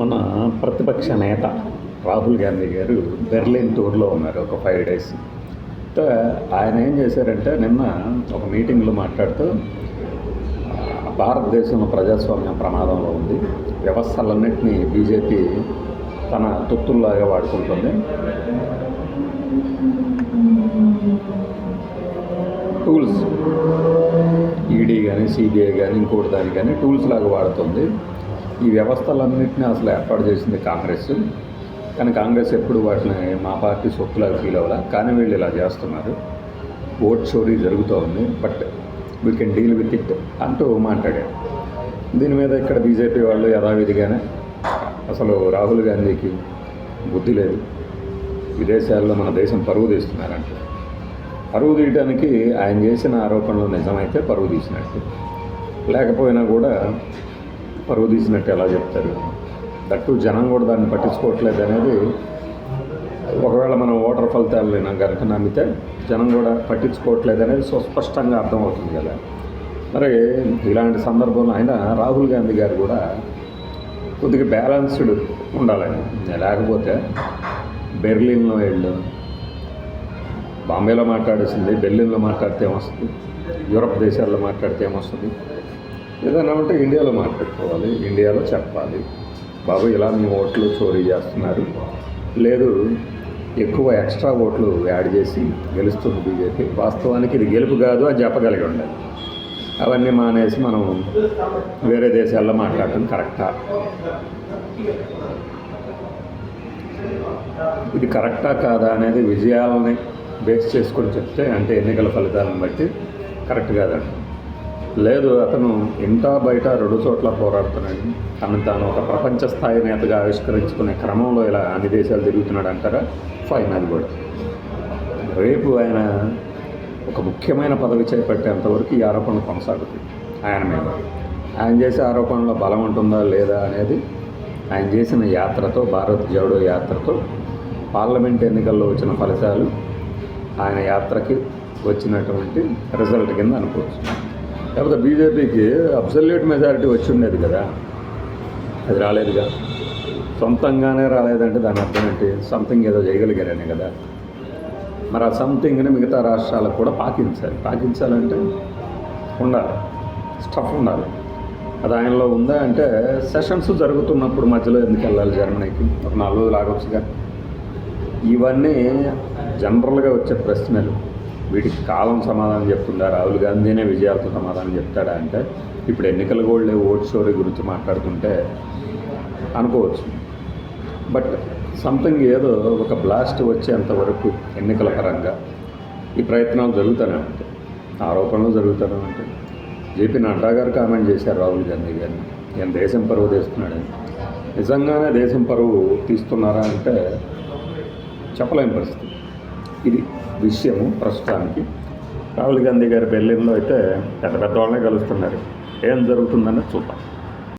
మన ప్రతిపక్ష నేత రాహుల్ గాంధీ గారు బెర్లిన్ టూర్లో ఉన్నారు ఒక ఫైవ్ డేస్. ఆయన ఏం చేశారంటే నిన్న ఒక మీటింగ్లో మాట్లాడుతూ భారతదేశం భారతదేశంలో ప్రజాస్వామ్యం ప్రమాదంలో ఉంది. వ్యవస్థలన్నింటినీ బీజేపీ తన తొత్తుల్లాగా వాడుకుంటుంది. టూల్స్ ఈడీ కానీ సిబిఐ కానీ ఇంకోటి దాని కానీ టూల్స్ లాగా వాడుతుంది. ఈ వ్యవస్థలన్నింటినీ అసలు ఏర్పాటు చేసింది కాంగ్రెస్. కానీ కాంగ్రెస్ ఎప్పుడు వాటిని మా పార్టీ సొత్తులాగా ఫీల్ అవ్వాలా. కానీ వీళ్ళు ఇలా చేస్తున్నారు. ఓట్ చోరీ జరుగుతూ ఉంది. But we can deal with it అంటూ మాట్లాడాడు దీని మీద ఇక్కడ బీజేపీ వాళ్ళు యథావిధిగానే అసలు రాహుల్ గాంధీకి బుద్ధి లేదు. విదేశాల్లో మన దేశం పరువు తీస్తున్నారంట. పరువు తీయడానికి ఆయన చేసిన ఆరోపణలు నిజమైతే పరువు తీసినట్టు. లేకపోయినా కూడా పరువు తీసినట్టు ఎలా చెప్తారు? దట్టు జనం కూడా దాన్ని పట్టించుకోవట్లేదు అనేది ఒకవేళ మనం ఓటర్ ఫలితాలు వినా కనుక నమ్మితే జనం కూడా పట్టించుకోవట్లేదు అనేది సుస్పష్టంగా అర్థమవుతుంది కదా. మరి ఇలాంటి సందర్భంలో ఆయన రాహుల్ గాంధీ గారు కూడా కొద్దిగా బ్యాలెన్స్డ్ ఉండాలని లేకపోతే బెర్లిన్లో వెళ్ళు బాంబేలో మాట్లాడేసింది బెర్లిన్లో మాట్లాడితే ఏమొస్తుంది? యూరప్ దేశాల్లో మాట్లాడితే ఏమొస్తుంది? ఏదైనా ఉంటే ఇండియాలో మాట్లాడుకోవాలి ఇండియాలో చెప్పాలి. బాబు ఇలా మీ ఓట్లు చోరీ చేస్తున్నారు. లేదు ఎక్కువ ఎక్స్ట్రా ఓట్లు యాడ్ చేసి గెలుస్తుంది బీజేపీ. వాస్తవానికి ఇది గెలుపు కాదు అని చెప్పగలిగి ఉండాలి. అవన్నీ మానేసి మనం వేరే దేశాల్లో మాట్లాడటం కరెక్టా? ఇది కరెక్టా కాదా అనేది విజయాలని బేస్ చేసుకొని చెప్తే అంటే ఎన్నికల ఫలితాలను బట్టి కరెక్ట్ కాదండి. లేదు అతను ఇంటా బయట రెండు చోట్ల పోరాడుతున్నాడు. తను తాను ఒక ప్రపంచ స్థాయి నేతగా ఆవిష్కరించుకునే క్రమంలో ఇలా అన్ని దేశాలు తిరుగుతున్నాడు అంటారా? ఫైన్ అది కూడా. రేపు ఆయన ఒక ముఖ్యమైన పదవి చేపట్టేంతవరకు ఈ ఆరోపణలు కొనసాగుతాయి. ఆయన మీద. ఆయన చేసే ఆరోపణలో బలం ఉంటుందా లేదా అనేది ఆయన చేసిన యాత్రతో భారత్ జోడో యాత్రతో పార్లమెంట్ ఎన్నికల్లో వచ్చిన ఫలితాలు ఆయన యాత్రకి వచ్చినటువంటి రిజల్ట్ కింద అనుకోవచ్చు. లేకపోతే బీజేపీకి అబ్సల్యూట్ మెజారిటీ వచ్చి ఉండేది కదా. అది రాలేదుగా. సొంతంగానే రాలేదంటే దాని అర్థం ఏంటి? సంథింగ్ ఏదో చేయగలిగారనే కదా. మరి ఆ సంథింగ్ని మిగతా రాష్ట్రాలకు కూడా పాకించాలి. పాకించాలంటే ఉండాలి. స్టఫ్ ఉండాలి. అది ఆయనలో ఉందా అంటే సెషన్స్ జరుగుతున్నప్పుడు మధ్యలో ఎందుకు వెళ్ళాలి జర్మనీకి? ఒక నాలుగు రోజులు ఆగొచ్చుగా. ఇవన్నీ జనరల్గా వచ్చే ప్రశ్నలు. వీటికి కాలం సమాధానం చెప్తుందా? రాహుల్ గాంధీనే విజయాలతో సమాధానం చెప్తాడా అంటే ఇప్పుడు ఎన్నికలు కూడా లేవు ఓట్ స్టోరీ గురించి మాట్లాడుతుంటే అనుకోవచ్చు. బట్ సంథింగ్ ఏదో ఒక బ్లాస్ట్ వచ్చేంతవరకు ఎన్నికల పరంగా ఈ ప్రయత్నాలు జరుగుతూనే ఉంటాయి. ఆరోపణలు జరుగుతూనే ఉంటాయి. జేపీ నడ్డా గారు కామెంట్ చేశారు రాహుల్ గాంధీ గారిని. నేను దేశం పరువు తీస్తున్నాడని నిజంగానే దేశం పరువు తీస్తున్నారా అంటే చెప్పలేని పరిస్థితి. ఇది విషయము ప్రస్తుతానికి. రాహుల్ గాంధీ గారి బెల్లింలో అయితే పెద్ద పెద్ద వాళ్ళనే కలుస్తున్నారు. ఏం జరుగుతుందనే చూద్దాం.